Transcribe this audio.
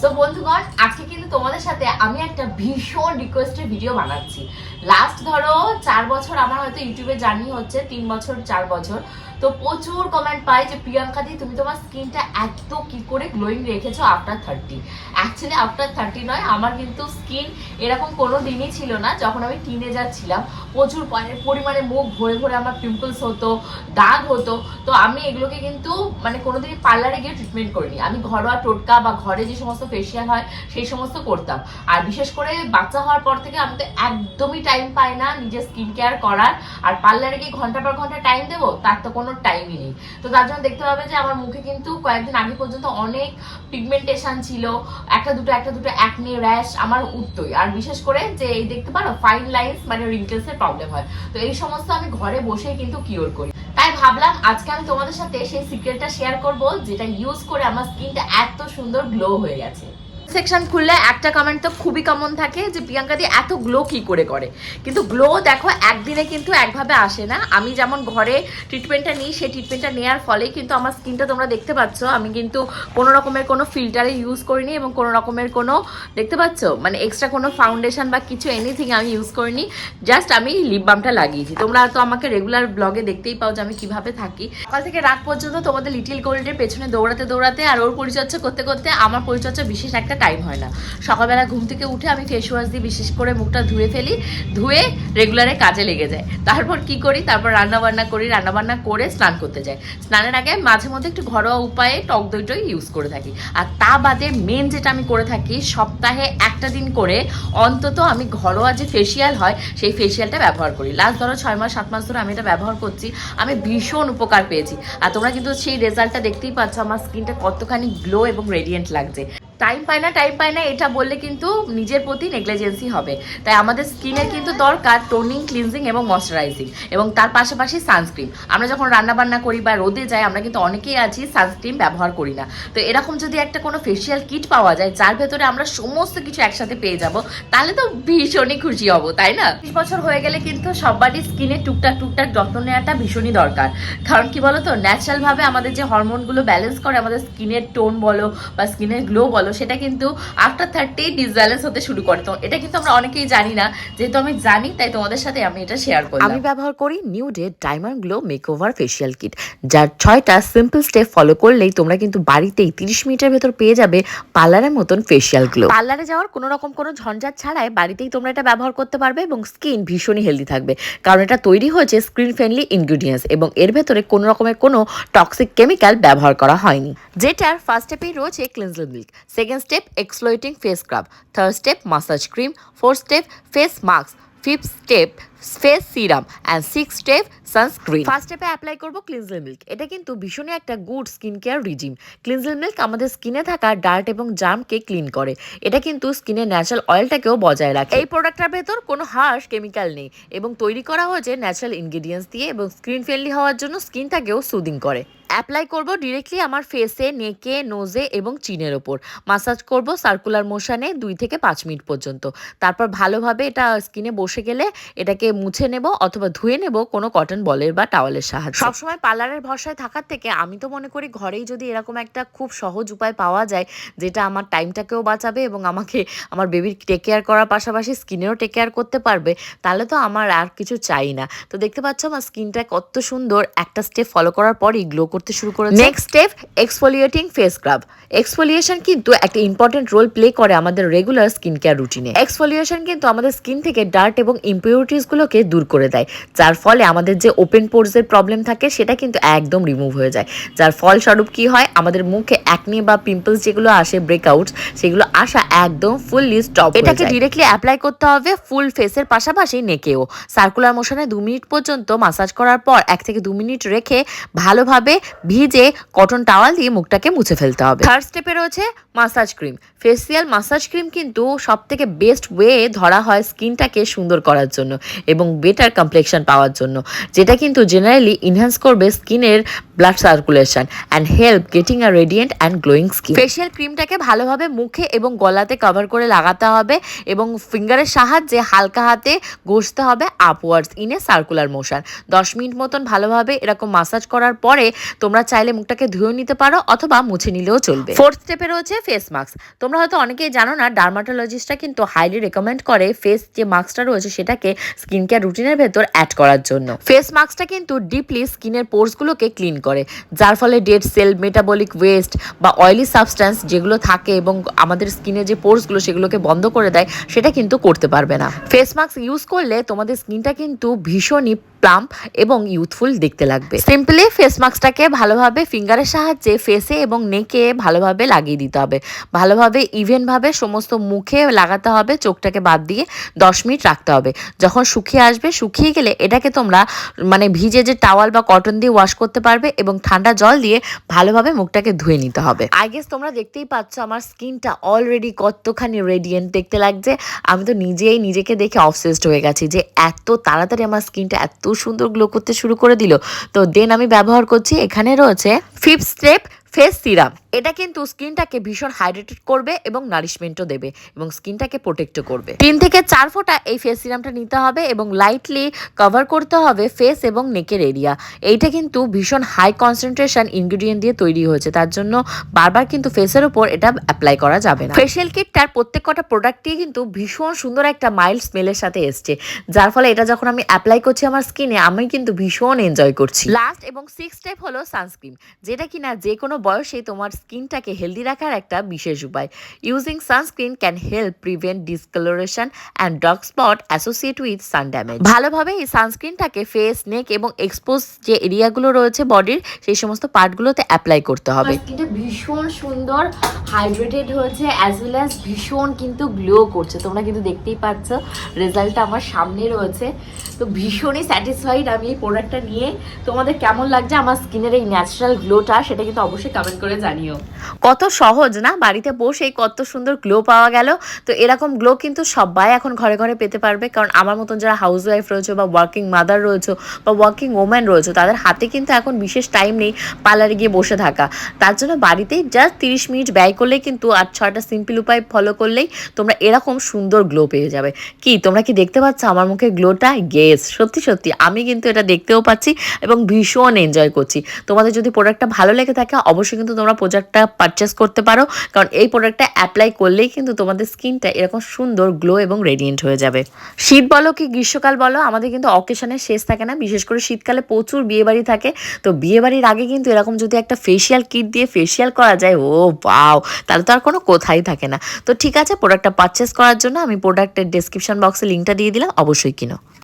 So বন্ধুগণ, আজকে কিন্তু তোমাদের সাথে আমি একটা ভীষণ রিকোয়েস্টের ভিডিও বানাচ্ছি। লাস্ট ধরো, চার বছর আমার হয়তো ইউটিউবে জার্নি হচ্ছে, তিন বছর, চার বছর। তো প্রচুর কমেন্ট পাই যে, প্রিয়াঙ্কা দি, তুমি তোমার স্কিনটা এত কি করে গ্লোয়িং রেখেছো after thirty actually after thirty নয়, আমার কিন্তু স্কিন এরকম কোনো দিনই ছিল না যখন আমি টিনেজার ছিলাম। প্রচুর পরি- পরিমাণে মুখ ভরে ভরে আমার পিম্পলস হতো, দাগ হতো। তো আমি এগুলোকে কিন্তু মানে কোনোদিনই পার্লারে গিয়ে ট্রিটমেন্ট করিনি। আমি ঘরোয়া টোটকা বা ঘরে যে সমস্ত ফেসিয়াল হয়, সেই সমস্ত করতাম। আর বিশেষ করে বাচ্চা হওয়ার পর থেকে আমি তো একদমই টাইম পাই না নিজের স্কিন কেয়ার করার। আর পার্লারে গিয়ে ঘণ্টা পর ঘণ্টা টাইম দেবো, তার তো কোনো টাইমই নেই। তো তার জন্য দেখতে পাবে যে আমার মুখে কিন্তু কয়েকদিন আগে পর্যন্ত অনেক পিগমেন্টেশন ছিল। একটা দুটো একটা দুটো অ্যাকনে র্যাশ আমার উঠতোই। আর বিশেষ করে যে এই দেখতে পারো ফাইন লাইন্স মানে রিঙ্কেলস এর প্রবলেম হয়। তো এই সমস্ত আমি ঘরে বসেই কিন্তু কিওর করি। তাই ভাবলাম আজকে আমি তোমাদের সাথে সেই সিক্রেটটা শেয়ার করব, যেটা ইউজ করে আমার স্কিনটা এত সুন্দর গ্লো হয়ে গেছে। সেকশন খুললে একটা কমেন্ট তো খুবই কমন থাকে যে প্রিয়াঙ্কা দি এত গ্লো কি করে করে? কিন্তু গ্লো দেখো একদিনে কিন্তু একভাবে আসে না। আমি যেমন ঘরে ট্রিটমেন্টটা নিই, সেই ট্রিটমেন্টটা নেওয়ার ফলে কিন্তু আমার স্কিনটা তোমরা দেখতে পাচ্ছ। আমি কিন্তু কোনো রকমের কোনো ফিল্টারে ইউজ করিনি এবং কোনো রকমের কোনো, দেখতে পাচ্ছ? মানে এক্সট্রা কোনো ফাউন্ডেশন বা কিছু এনিথিং আমি ইউজ করিনি। জাস্ট আমি লিপ বামটা লাগিয়েছি। তোমরা তো আমাকে রেগুলার ব্লগে দেখতেই পাও যে আমি কীভাবে থাকি। সকাল থেকে রাত পর্যন্ত তোমাদের লিটিল গোল্ডের পেছনে দৌড়াতে দৌড়াতে আর ওর পরিচর্যা করতে করতে আমার পরিচর্যা বিশেষ একটা টাইম হয় না। সকালবেলা ঘুম থেকে উঠে আমি ফেস ওয়াশ দিয়ে বিশেষ করে মুখটা ধুয়ে ফেলি, ধুয়ে রেগুলারে কাজে লেগে যায়। তারপর কি করি? তারপর রান্না বান্না করি রান্না বান্না করে স্নান করতে যাই। স্নানের আগে মাঝে মধ্যে একটু ঘরোয়া উপায়ে টক দইটাই ইউজ করে থাকি। আর তা বাদে মেন যেটা আমি করে থাকি, সপ্তাহে একটা দিন করে অন্তত আমি ঘরোয়া যে ফেসিয়াল হয়, সেই ফেসিয়ালটা ব্যবহার করি। লাস্ট ধরো ছয় মাস, সাত মাস ধরে আমি এটা ব্যবহার করছি, আমি ভীষণ উপকার পেয়েছি। আর তোমরা কিন্তু সেই রেজাল্টটা দেখতেই পাচ্ছ, আমার স্কিনটা কতখানি গ্লো এবং রেডিয়েন্ট লাগছে। টাইম পায় না টাইম পায় না, এটা বললে কিন্তু নিজের প্রতি নেগলিজেন্সি হবে। তাই আমাদের স্কিনের কিন্তু দরকার টোনিং ক্লিনজিং এবং ময়শ্চারাইজিং এবং তার পাশাপাশি সানস্ক্রিন আমরা যখন রান্না বান্না করি বা রোদে যাই, আমরা কিন্তু অনেকেই আছি সানস্ক্রিন ব্যবহার করি না। তো এরকম যদি একটা কোনো ফেসিয়াল কিট পাওয়া যায়, যার ভেতরে আমরা সমস্ত কিছু একসাথে পেয়ে যাব, তাহলে তো ভীষণই খুশি হব, তাই না? বিশ বছর হয়ে গেলে কিন্তু সবারই স্কিনে টুকটাক টুকটাক যত্ন নেওয়াটা ভীষণই দরকার। কারণ কি বলতো? ন্যাচারাল ভাবে আমাদের যে হরমোনগুলো ব্যালেন্স করে, আমাদের স্কিনের টোন বলো বা স্কিনের গ্লো বলো সেটা কিন্তু আফটার থার্টি ডিসব্যালেন্স হতে শুরু করে। তো এটা কিন্তু আমরা অনেকেই জানি না যেহেতু আমি জানি তাই তোমাদের সাথে আমি এটা শেয়ার করি আমি ব্যবহার করি new day diamond glow makeover facial kit যার ছয়টা সিম্পল স্টেপ ফলো করলেই তোমরা কিন্তু বাড়িতেই তিরিশ মিনিটের ভেতর পেয়ে যাবে পার্লারের মতন ফেসিয়াল গ্লো পার্লারে যাওয়ার কোনো রকম কোনো ঝঞ্ঝাট ছাড়াই বাড়িতেই তোমরা এটা ব্যবহার করতে পারবে এবং স্কিন ভীষণই হেলদি থাকবে। কারণ এটা তৈরি হয়েছে স্ক্রিন ফ্রেন্ডলি ইনগ্রিডিয়েন্টস এবং এর ভেতরে কোনো রকমের কোনো টক্সিক কেমিক্যাল ব্যবহার করা হয়নি। যেটার ফার্স্ট স্টেপেই রয়েছে cleanser milk second step exploiting face scrub third step massage cream fourth step face mask fifth step face serum and six step sunscreen first স্টেপে অ্যাপ্লাই করব ক্লিনজার মিল্ক এটা কিন্তু ভীষণই একটা good skin care regime cleanser milk আমাদের স্কিনে থাকা dirt এবং জার্মকে ক্লিন করে। এটা কিন্তু স্কিনের ন্যাচারাল অয়েলটাকেও বজায় রাখে। এই প্রোডাক্টটার ভেতর কোনো হার্শ কেমিক্যাল নেই এবং তৈরি করা হয়েছে ন্যাচারাল ইনগ্রিডিয়েন্টস দিয়ে এবং স্ক্রিন ফ্রেন্ডলি হওয়ার জন্য স্কিনটাকেও সুদিং করে। অ্যাপ্লাই করব ডিরেক্টলি আমার ফেসে নেকে নোজে এবং চিনের ওপর। মাসাজ করব সার্কুলার মোশনে দুই থেকে পাঁচ মিনিট পর্যন্ত। তারপর ভালোভাবে এটা স্কিনে বসে গেলে এটাকে মুছে নেব অথবা ধুয়ে নেব কোনো কটন বলের বা টাওয়ালের সাহায্যে। সবসময় পার্লারের ভরসায় থাকার থেকে আমি তো মনে করি ঘরেই যদি এরকম একটা খুব সহজ উপায় পাওয়া যায় যেটা আমার টাইমটাকেও বাঁচাবে এবং আমাকে আমার বেবির টেক কেয়ার করার পাশাপাশি স্কিনেরও টেক কেয়ার করতে পারবে তাহলে তো আমার আর কিছু চাই না। তো দেখতে পাচ্ছ আমার স্কিনটা কত সুন্দর একটা স্টেপ ফলো করার পরই গ্লো করতে শুরু করে next step exfoliating face scrub exfoliation কিন্তু একটা ইম্পর্টেন্ট রোল প্লে করে আমাদের রেগুলার স্কিন কেয়ার রুটিনে এক্সফোলিয়েশন কিন্তু আমাদের স্কিন থেকে ডার্ট এবং ইম্পিউরিটিস গুলোকে দূর করে দেয় যার ফলে আমাদের যে ওপেন পোর্সের প্রবলেম থাকে সেটা কিন্তু একদম রিমুভ হয়ে যায়। যার ফলস্বরূপ কি হয়? আমাদের মুখে অ্যাকনি বা পিম্পলস যেগুলো আসে ব্রেকআউটস সেগুলো আসা একদম ফুললি স্টপ এটাকে ডিরেক্টলি অ্যাপ্লাই করতে হবে ফুল ফেসের পাশাপাশি নেকেও সার্কুলার মোশনে দু মিনিট পর্যন্ত মাসাজ করার পর এক থেকে দু মিনিট রেখে ভালোভাবে ভিজে কটন টাওয়াল দিয়ে মুখটাকে মুছে ফেলতে হবে। থার্ড স্টেপে রয়েছে massage cream facial massage cream কিন্তু সব থেকে বেস্ট ওয়ে ধরা হয় স্কিনটাকে সুন্দর করার জন্য। এবং বেটার কমপ্লেকশন পাওয়ার জন্য যেটা কিন্তু জেনারেলি ইনহ্যান্স করবে স্কিনের blood circulation and help getting a radiant and glowing skin facial ক্রিমটাকে ভালোভাবে মুখে এবং গলাতে কভার করে লাগাতে হবে এবং ফিঙ্গারের সাহায্যে হালকা হাতে ঘষতে হবে upwards in a circular motion দশ মিনিট মতন ভালোভাবে এরকম মাসাজ করার পরে তোমরা চাইলে মুখটাকে ধুয়ে নিতে পারো অথবা মুছে নিলেও চলবে। ফোর্থ স্টেপে রয়েছে ফেস মাস্ক তোমরা হয়তো অনেকেই জানো না ডার্মাটোলজিস্টরা কিন্তু হাইলি রেকমেন্ড করে ফেস যে মাস্কটা রয়েছে সেটাকে স্কিন কেয়ার রুটিনের ভেতর অ্যাড করার জন্য। ফেস মাস্কটা কিন্তু ডিপলি স্কিনের পোর্সগুলোকে ক্লিন করে। যার ফলে ডেড সেল মেটাবলিক ওয়েস্ট বা অয়েলি সাবস্ট্যান্স যেগুলো থাকে এবং আমাদের স্কিনে যে পোর্সগুলো সেগুলোকে বন্ধ করে দেয়, সেটা কিন্তু করতে পারবে না। ফেস মাস্ক ইউজ করলে তোমাদের স্কিনটা কিন্তু ভীষণই প্লাম্প এবং ইউথফুল দেখতে লাগবে। সিম্পলি ফেস মাস্কটাকে ভালোভাবে ফিঙ্গারের সাহায্যে ফেসে এবং নেকে ভালোভাবে লাগিয়ে দিতে হবে। ভালোভাবে ইভেনভাবে সমস্ত মুখে লাগাতে হবে, চোখটাকে বাদ দিয়ে দশ মিনিট রাখতে হবে। যখন শুকিয়ে আসবে, শুকিয়ে গেলে এটাকে তোমরা মানে ভিজে যে টাওয়াল বা কটন দিয়ে ওয়াশ করতে পারবে এবং ঠান্ডা জল দিয়ে ভালোভাবে মুখটাকে ধুয়ে নিতে হবে। আই গেস তোমরা দেখতেই পাচ্ছ আমার স্কিনটা অলরেডি কতখানি রেডিয়েন্ট দেখতে লাগছে। আমি তো নিজেই নিজেকে দেখে অবসেসড হয়ে গেছি যে এত তাড়াতাড়ি আমার স্কিনটা এত সুন্দর গ্লো করতে শুরু করে দিল। তো দেন আমি ব্যবহার করছি, এখানে রয়েছে ফিফ স্টেপ ফেস সিরাম এটা কিন্তু স্কিনটাকে ভীষণ হাইড্রেটেড করবে এবং নারিশমেন্টও দেবে এবং স্কিনটাকে প্রোটেক্টও করবে। তিন থেকে চার ফোঁটা এই ফেস সিরামটা নিতে হবে এবং লাইটলি কভার করতে হবে ফেস এবং নেকের এরিয়া এইটা কিন্তু ভীষণ হাই কনসেন্ট্রেশন ইনগ্রিডিয়েন্ট দিয়ে তৈরি হয়েছে। তার জন্য বারবার কিন্তু ফেসের উপর এটা অ্যাপ্লাই করা যাবে না। ফেসিয়াল কিটটার প্রত্যেক কটা প্রোডাক্টই কিন্তু ভীষণ সুন্দর একটা মাইল্ড স্মেলের সাথে এসছে। যার ফলে এটা যখন আমি অ্যাপ্লাই করছি আমার স্কিনে আমি কিন্তু ভীষণ এনজয় করছি। লাস্ট এবং সিক্স স্টেপ হলো সানস্ক্রিন যেটা কিনা যে কোনো বয়সে তোমার স্কিনটাকে হেলদি রাখার একটা বিশেষ উপায়। Using sunscreen can help prevent discoloration and dark spot associate with sun damage ভালোভাবে এই সানস্ক্রিনটাকে ফেস নেক এবং এক্সপোজ যে এরিয়াগুলো রয়েছে বডির সেই সমস্ত পার্টগুলোতে অ্যাপ্লাই করতে হবে। স্কিনটা ভীষণ সুন্দর হাইড্রেটেড হয়েছে অ্যাজ ওয়েল অ্যাজ ভীষণ কিন্তু গ্লো করছে। তোমরা কিন্তু দেখতেই পাচ্ছ রেজাল্টটা আমার সামনে রয়েছে। তো ভীষণই স্যাটিসফাইড আমি এই প্রোডাক্টটা নিয়ে। তোমাদের কেমন লাগছে আমার স্কিনের এই ন্যাচারাল গ্লোটা সেটা কিন্তু অবশ্যই কমেন্ট করে জানিও। কত সহজ না? বাড়িতে বসেই কত সুন্দর গ্লো পাওয়া গেল। তো এরকম গ্লো কিন্তু সবাই এখন ঘরে ঘরে পেতে পারবে। কারণ আমার মতন যারা হাউস ওয়াইফ রয়েছে বা ওয়ার্কিং মাদার রয়েছে বা ওয়ার্কিং ওম্যান রয়েছে, তাদের হাতে কিন্তু এখন বিশেষ টাইম নেই পার্লারে গিয়ে বসে থাকা। তার জন্য বাড়িতেই জাস্ট তিরিশ মিনিট ব্যয় করলেই কিন্তু আট ছটা সিম্পল উপায় ফলো করলেই তোমরা এরকম সুন্দর গ্লো পেয়ে যাবে। কি, তোমরা কি দেখতে পাচ্ছ আমার মুখে গ্লোটা গেস সত্যি সত্যি। আমি কিন্তু এটা দেখতেও পাচ্ছি এবং ভীষণ এনজয় করছি। তোমাদের যদি প্রোডাক্টটা ভালো লেগে থাকে, অবশ্যই কিন্তু তোমরা প্রোডাক্টটা পারচেস করতে পারো। কারণ এই প্রোডাক্টটা অ্যাপ্লাই করলেই কিন্তু তোমাদের স্কিনটা এরকম সুন্দর গ্লো এবং রেডিয়েন্ট হয়ে যাবে। শীত বলো কি গ্রীষ্মকাল বলো, আমাদের কিন্তু অকেশনের শেষ থাকে না। বিশেষ করে শীতকালে প্রচুর বিয়েবাড়ি থাকে। তো বিয়েবাড়ির আগে কিন্তু এরকম যদি একটা ফেসিয়াল কিট দিয়ে ফেসিয়াল করা যায়, ও বাও তাহলে তো আর কোনো কোথাই থাকে না। তো ঠিক আছে প্রোডাক্টটা পারচেস করার জন্য আমি প্রোডাক্টের ডেসক্রিপশন বক্সে লিঙ্কটা দিয়ে দিলাম, অবশ্যই কিনো।